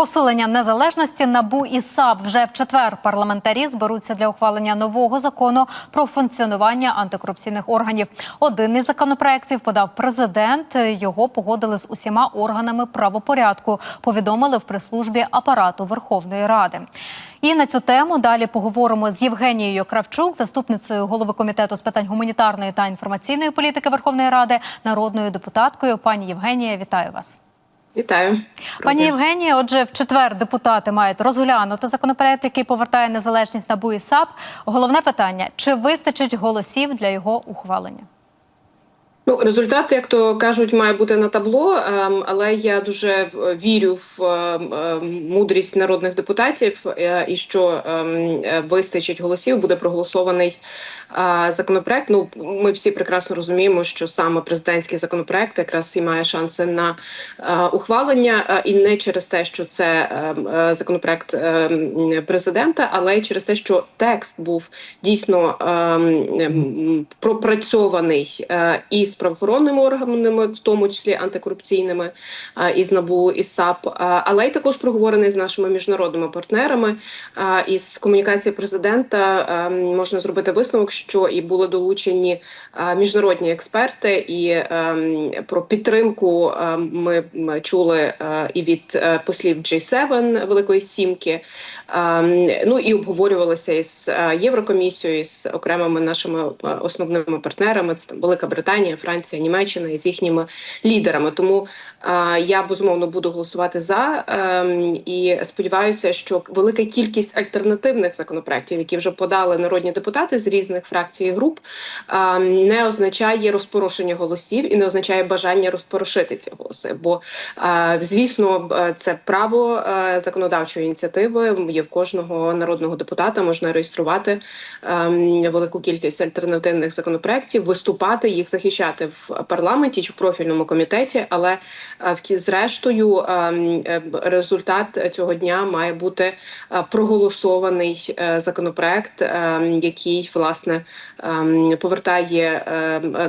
посилення незалежності НАБУ і САП вже в четвер парламентарі зберуться для ухвалення нового закону про функціонування антикорупційних органів. Один із законопроєктів подав президент. Його погодили з усіма органами правопорядку. Повідомили в прес-службі апарату Верховної Ради. І на цю тему далі поговоримо з Євгенією Кравчук, заступницею голови комітету з питань гуманітарної та інформаційної політики Верховної Ради, народною депутаткою. Пані Євгенія, вітаю вас. Вітаю, Пані Євгенія. Отже, в четвер депутати мають розглянути законопроект, який повертає незалежність НАБУ і САП. Головне питання: чи вистачить голосів для його ухвалення? Ну, результат, як то кажуть, має бути на табло, ем, але я дуже вірю в ем, ем, мудрість народних депутатів е, і що е, вистачить голосів, буде проголосований е, законопроект. Ну, ми всі прекрасно розуміємо, що саме президентський законопроект якраз і має шанси на е, ухвалення, е, і не через те, що це е, законопроект президента, але й через те, що текст був дійсно пропрацьований е, із правоохоронними органами, в тому числі антикорупційними, із НАБУ і САП, але й також проговорений з нашими міжнародними партнерами. Із комунікації президента можна зробити висновок, що і були долучені міжнародні експерти, і про підтримку ми чули і від е, послів G7 Великої Сімки. Ну і обговорювалися із Єврокомісією, з окремими нашими основними партнерами. Це там Велика Британія, Франція, Німеччина і з їхніми лідерами. Тому е, я безумовно буду голосувати за е, і сподіваюся, що велика кількість альтернативних законопроєктів, які вже подали народні депутати з різних фракцій і груп, е, не означає розпорошення голосів і не означає бажання розпорошити ці голоси. Бо е, звісно, е, це право е, законодавчої ініціативи. Є в кожного народного депутата можна реєструвати ем, велику кількість альтернативних законопроєктів, виступати їх захищати в парламенті чи в профільному комітеті. Але е, вті, зрештою, ем, е, результат цього дня має бути е, проголосований законопроект, ем, який власне ем, повертає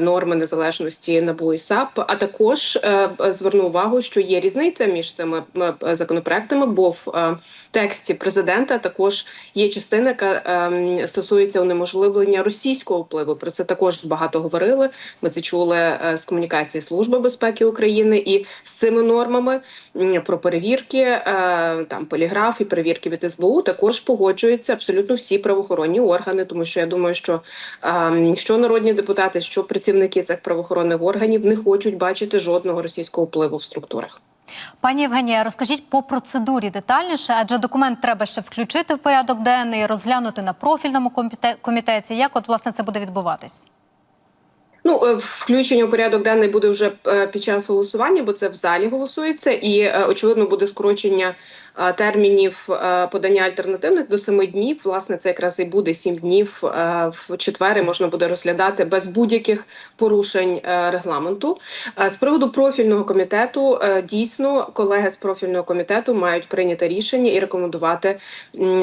норми незалежності НАБУ і САП. А також зверну увагу, що є різниця між цими законопроектами, бо в тексті президента також є частина, яка стосується унеможливлення російського впливу. Про це також багато говорили. Ми це е, з комунікації Служби безпеки України і з цими нормами про перевірки, е, там поліграф і перевірки від СБУ також погоджуються абсолютно всі правоохоронні органи, тому що я думаю, що ем, що народні депутати, що працівники цих правоохоронних органів не хочуть бачити жодного російського впливу в структурах. Пані Євгенія, розкажіть по процедурі детальніше, адже документ треба ще включити в порядок денний, розглянути на профільному коміте- комітеті. Як от власне це буде відбуватись? Ну, е, включення у порядок денний буде вже е, під час голосування, бо це в залі голосується, і е, очевидно буде скорочення термінів е, подання альтернативних до семи днів. Власне, це якраз і буде сім днів е, в четвер. Можна буде розглядати без будь-яких порушень е, регламенту. Е, З приводу профільного комітету е, дійсно колеги з профільного комітету мають прийняти рішення і рекомендувати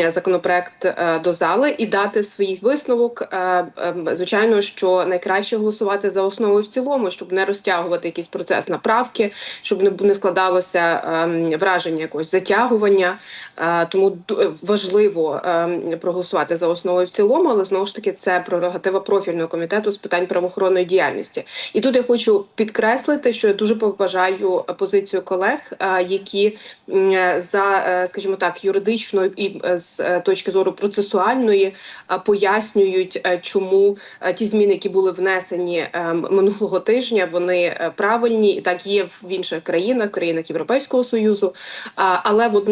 законопроект е, до зали і дати свій висновок. Е, е, Звичайно, що найкраще голосувати за основу в цілому, щоб не розтягувати якийсь процес направки, щоб не, складалося ем, враження якогось затягування. Е, Тому важливо ем, проголосувати за основу і в цілому, але знову ж таки це прерогатива профільного комітету з питань правоохоронної діяльності. І тут я хочу підкреслити, що я дуже поважаю позицію колег, е, які е, за, е, скажімо так, юридичною і е, з е, точки зору процесуальної е, пояснюють, е, чому е, ті зміни, які були внесені е, минулого тижня, вони е, правильні і так є в інших країнах, країнах Європейського союзу. Але водночас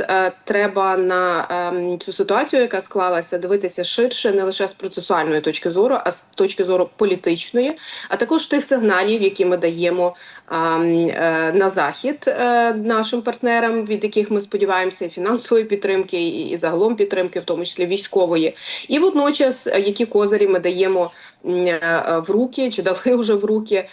е, треба на ем, цю ситуацію, яка склалася, дивитися ширше, не лише з процесуальної точки зору, а з точки зору політичної, а також тих сигналів, які ми даємо ем, е, на захід е, нашим партнерам, від яких ми сподіваємося, і фінансової підтримки, і, загалом підтримки, в тому числі військової, і водночас які козирі ми даємо в руки чи дали вже в руки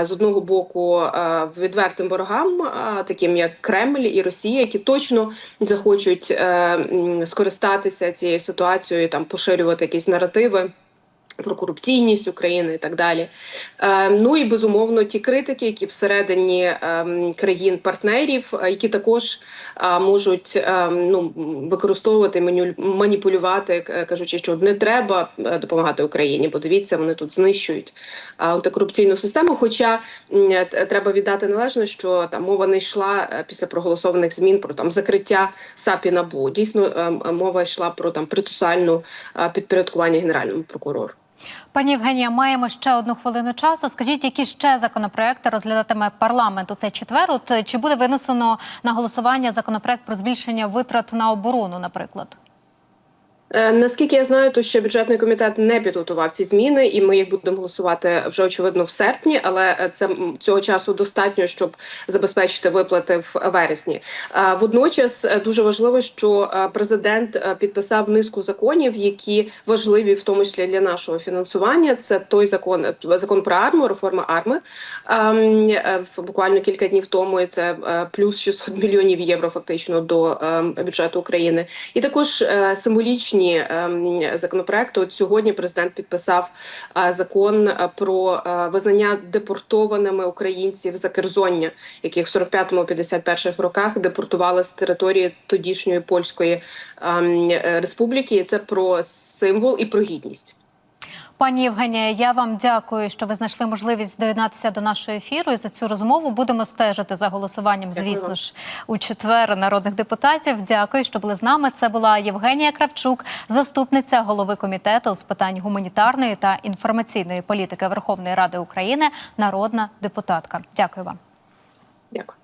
е, з одного боку е, відвертим ворогам, е, таким як Кремль і Росія, які точно захочуть е, скористатися цією ситуацією, там поширювати якісь наративи. Про корупційність України і так далі. Е, ну і безумовно ті критики, які всередині е, країн-партнерів, е, які також е, можуть е, ну, використовувати маніпулювати, е, кажучи, що не треба допомагати Україні, бо дивіться, вони тут знищують антикорупційну систему. Хоча треба віддати належне, що там мова не йшла після проголосованих змін про там закриття САП і НАБУ. Дійсно, мова йшла про там процесуальну підпорядкування генеральному прокурору. Пані Євгенія, маємо ще одну хвилину часу. Скажіть, які ще законопроекти розглядатиме парламент у цей четвер? От е, чи буде винесено на голосування законопроект про збільшення витрат на оборону, наприклад? Е, Наскільки я знаю, то ще бюджетний комітет не підготував ці зміни, і ми їх будемо голосувати вже очевидно в серпні. Але е, це цього часу достатньо, щоб забезпечити виплати в вересні. Е, Водночас дуже важливо, що президент підписав низку законів, які важливі, в тому числі для нашого фінансування. Це той закон, закон про армію, реформа арми. Ем, Буквально кілька днів тому і це плюс 600 мільйонів євро фактично до ем, бюджету України. І також символічні ем, законопроекти. От сьогодні президент підписав е, закон е, про е, визнання депортованими українців за Керзоння, яких в 45-51 роках депортували з території тодішньої польської ем, республіки. Це про символ і про гідність. Пані Євгенія, я вам дякую, що ви знайшли можливість доєднатися до нашого ефіру. І за цю розмову будемо стежити за голосуванням, Дякую звісно вам. ж, у четвер народних депутатів. Дякую, що були з нами. Це була Євгенія Кравчук, заступниця голови комітету з питань гуманітарної та інформаційної політики Верховної Ради України, народна депутатка. Дякую вам. Дякую.